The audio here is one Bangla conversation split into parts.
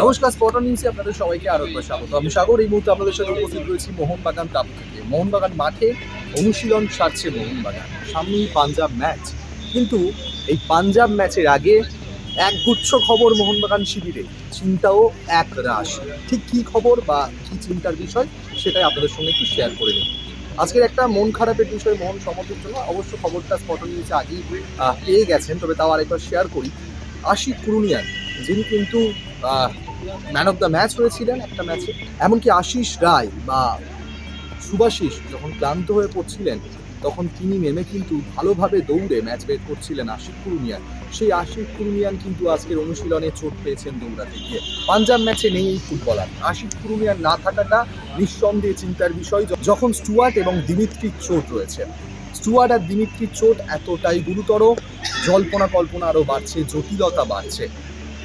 নমস্কার স্পটন নিউজে আপনাদের সবাইকে আরও একবার স্বাগত। আমি সাগর, এই মুহূর্তে আপনাদের সাথে উপস্থিত রয়েছি মোহনবাগান টাপু থেকে। মোহনবাগান মাঠে অনুশীলন সারছে মোহনবাগান। সামনেই পাঞ্জাব ম্যাচ। কিন্তু এই পাঞ্জাব ম্যাচের আগে একগুচ্ছ খবর মোহনবাগান শিবিরে। চিন্তাও এক রাশ। ঠিক কি খবর বা কি চিন্তার বিষয় সেটাই আপনাদের সঙ্গে একটু শেয়ার করে নিই আজকের একটা মন খারাপের বিষয় মোহন সমর্থের জন্য। অবশ্য খবরটা স্পটন নিউজে আগেই পেয়ে গেছেন, তবে তাও আরেকবার শেয়ার করি। আশিক কুরুনিয়ান যিনি কিন্তু ম্যান অফ দ্য ম্যাচ হয়েছিলেন একটা ম্যাচে এমনকি আশিস রায় বা সুভাশিস যখন ক্লান্ত হয়ে পড়ছিলেন, তখন তিনি নেমে কিন্তু ভালোভাবে দৌড়ে ম্যাচ বের করছিলেন আশিক কুরুনিয়ান। সেই আশিক কুরুনিয়ান কিন্তু আজকের অনুশীলনে চোট পেয়েছেন দৌড়াতে গিয়ে। পাঞ্জাব ম্যাচে নেই এই ফুটবলার। আশিক কুরুনিয়ান না থাকাটা নিঃসন্দেহে চিন্তার বিষয়, যখন স্টুয়ার্ট এবং দিমিত্রির চোট রয়েছে। স্টুয়ার্ট আর দিমিত্রির চোট এতটাই গুরুতর, জল্পনা কল্পনা আরও বাড়ছে, জটিলতা বাড়ছে।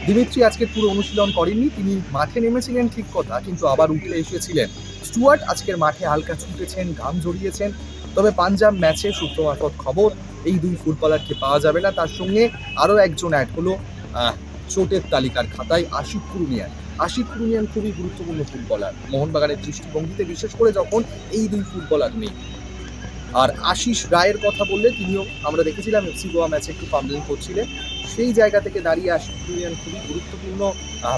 দিমিত্রি আজকে পুরো অনুশীলন করেননি। তিনি মাঠে নেমেছিলেন ঠিক কথা, কিন্তু আবার উঠে এসেছিলেন। স্টুয়ার্ট আজকের মাঠে হালকা ছুটেছেন, ঘাম জড়িয়েছেন তবে পাঞ্জাব ম্যাচে সূত্র মারফত খবর, এই দুই ফুটবলারকে পাওয়া যাবে না। তার সঙ্গে আরও একজন অ্যাড হলো চোটের তালিকার খাতায় আশিক কুরুনিয়ান আশিক কুরুনিয়ান খুবই গুরুত্বপূর্ণ ফুটবলার। মোহনবাগানের দৃষ্টিভঙ্গিতে, বিশেষ করে যখন এই দুই ফুটবলার নেই। আর আশিস রায়ের কথা বললে, তিনিও, আমরা দেখেছিলাম, এফসি গোয়া ম্যাচে একটু পাম্বলিং করছিলেন। সেই জায়গা থেকে দাঁড়িয়ে আশিক খুবই গুরুত্বপূর্ণ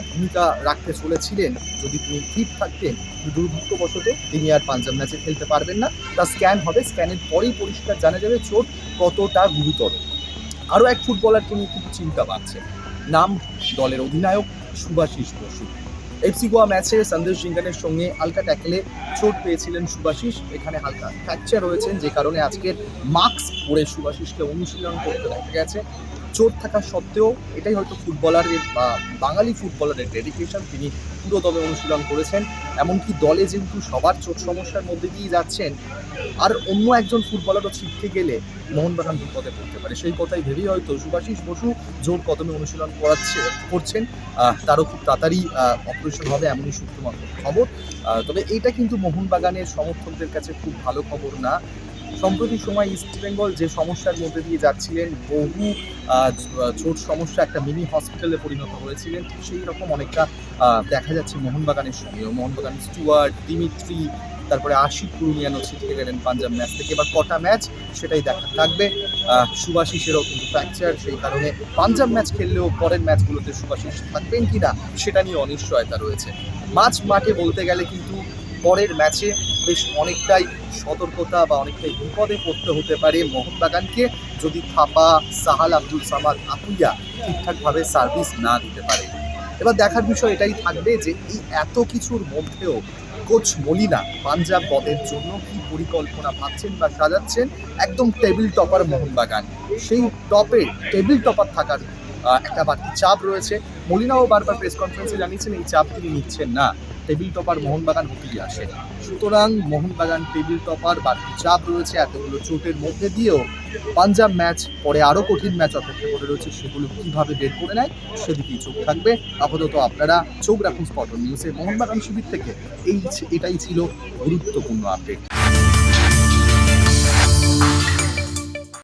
ভূমিকা রাখতে চলেছিলেন। যদি তিনি ফিট থাকতেন দুর্ভাগ্যবশত, তিনি আর পাঞ্জাব ম্যাচে খেলতে পারবেন না। তার স্ক্যান হবে স্ক্যানের পরেই পরিষ্কার জানা যাবে চোট কতটা গুরুতর। আরও এক ফুটবলারকে নিয়ে কিন্তু চিন্তা বাড়ছে। নাম দলের অধিনায়ক সুভাশিস বসু। এফসি গোয়া ম্যাচে সন্দেশ জিঙ্গানের সঙ্গে হালকা ট্যাকেলে চোট পেয়েছিলেন সুভাশিস এখানে হালকা ফ্র্যাকচার রয়েছেন, যে কারণে আজকের মাস্ক পরে সুভাশিসকে অনুশীলন করতে দেখা গেছে। চোট থাকা সত্ত্বেও এটাই হয়তো ফুটবলারের বা বাঙালি ফুটবলারের ডেডিকেশন তিনি পুরোদমে অনুশীলন করেছেন, এমনকি দলে যেহেতু সবার চোট সমস্যার মধ্যে দিয়ে যাচ্ছেন, আর অন্য একজন ফুটবলারও ছিটকে গেলে মোহনবাগান বিপদে পড়তে পারে। সেই কথাই ভেবেই হয়তো সুভাশিস বসু জোর কদমে অনুশীলন করাচ্ছে, করছেন। তারও খুব তাড়াতাড়ি অপারেশন হবে এমনই সূত্র মাত্র খবর তবে এটা কিন্তু মোহনবাগানের সমর্থকদের কাছে খুব ভালো খবর না। সম্প্রতি সময় ইস্ট বেঙ্গল যে সমস্যার মধ্যে দিয়ে যাচ্ছিলেন, বহু ছোট সমস্যা একটা মিনি হসপিটালে পরিণত হয়েছিলেন, ঠিক সেই রকম অনেকটা দেখা যাচ্ছে মোহনবাগানের সঙ্গেও। মোহনবাগান স্টুয়ার্ট, দিমিত্রি, তারপরে আশিক কুরুনিয়ানও ছিটকে গেলেন পাঞ্জাব ম্যাচ থেকে এবার কটা ম্যাচ, সেটাই দেখা থাকবে। সুভাশিসেরও কিন্তু ফ্র্যাকচার সেই কারণে পাঞ্জাব ম্যাচ খেললেও পরের ম্যাচগুলোতে সুভাশিস থাকবেন কিনা, সেটা নিয়ে অনিশ্চয়তা রয়েছে। মাঝ মাঠে বলতে গেলে কিন্তু পরের ম্যাচে বেশ অনেকটাই সতর্কতা বা অনেকটাই বিপদে পড়তে হতে পারে মোহনবাগানকে যদি থাপা, সাহাল আব্দুল সামাদ, আকুইয়া ঠিকঠাকভাবে সার্ভিস না দিতে পারে। এবার দেখার বিষয় এটাই থাকবে যে এই এত কিছুর মধ্যেও কোচ মলিনা পাঞ্জাব পদের জন্য কি পরিকল্পনা ভাবছেন বা সাজাচ্ছেন? একদম টেবিল টপার মোহনবাগান। সেই টপে টেবিল টপার থাকার একটা বাড়তি চাপ রয়েছে। মলিনাও বারবার প্রেস কনফারেন্সে জানিয়েছেন, এই চাপ তিনি নিচ্ছেন না। টেবিল টপার মোহনবাগান হতেই আসে। সুতরাং মোহনবাগান টেবিল টপার বা চাপ রয়েছে, এতগুলো চোটের মধ্যে দিয়েও পাঞ্জাব ম্যাচ পরে আরও কঠিন ম্যাচ অপেক্ষা করে রয়েছে, সেগুলো কীভাবে বের করে নেয় সেদিকেই চোখ থাকবে। আপাতত আপনারা চোখ রাখুন স্পট নিউজে। মোহনবাগান শিবির থেকে এই এটাই ছিল গুরুত্বপূর্ণ আপডেট।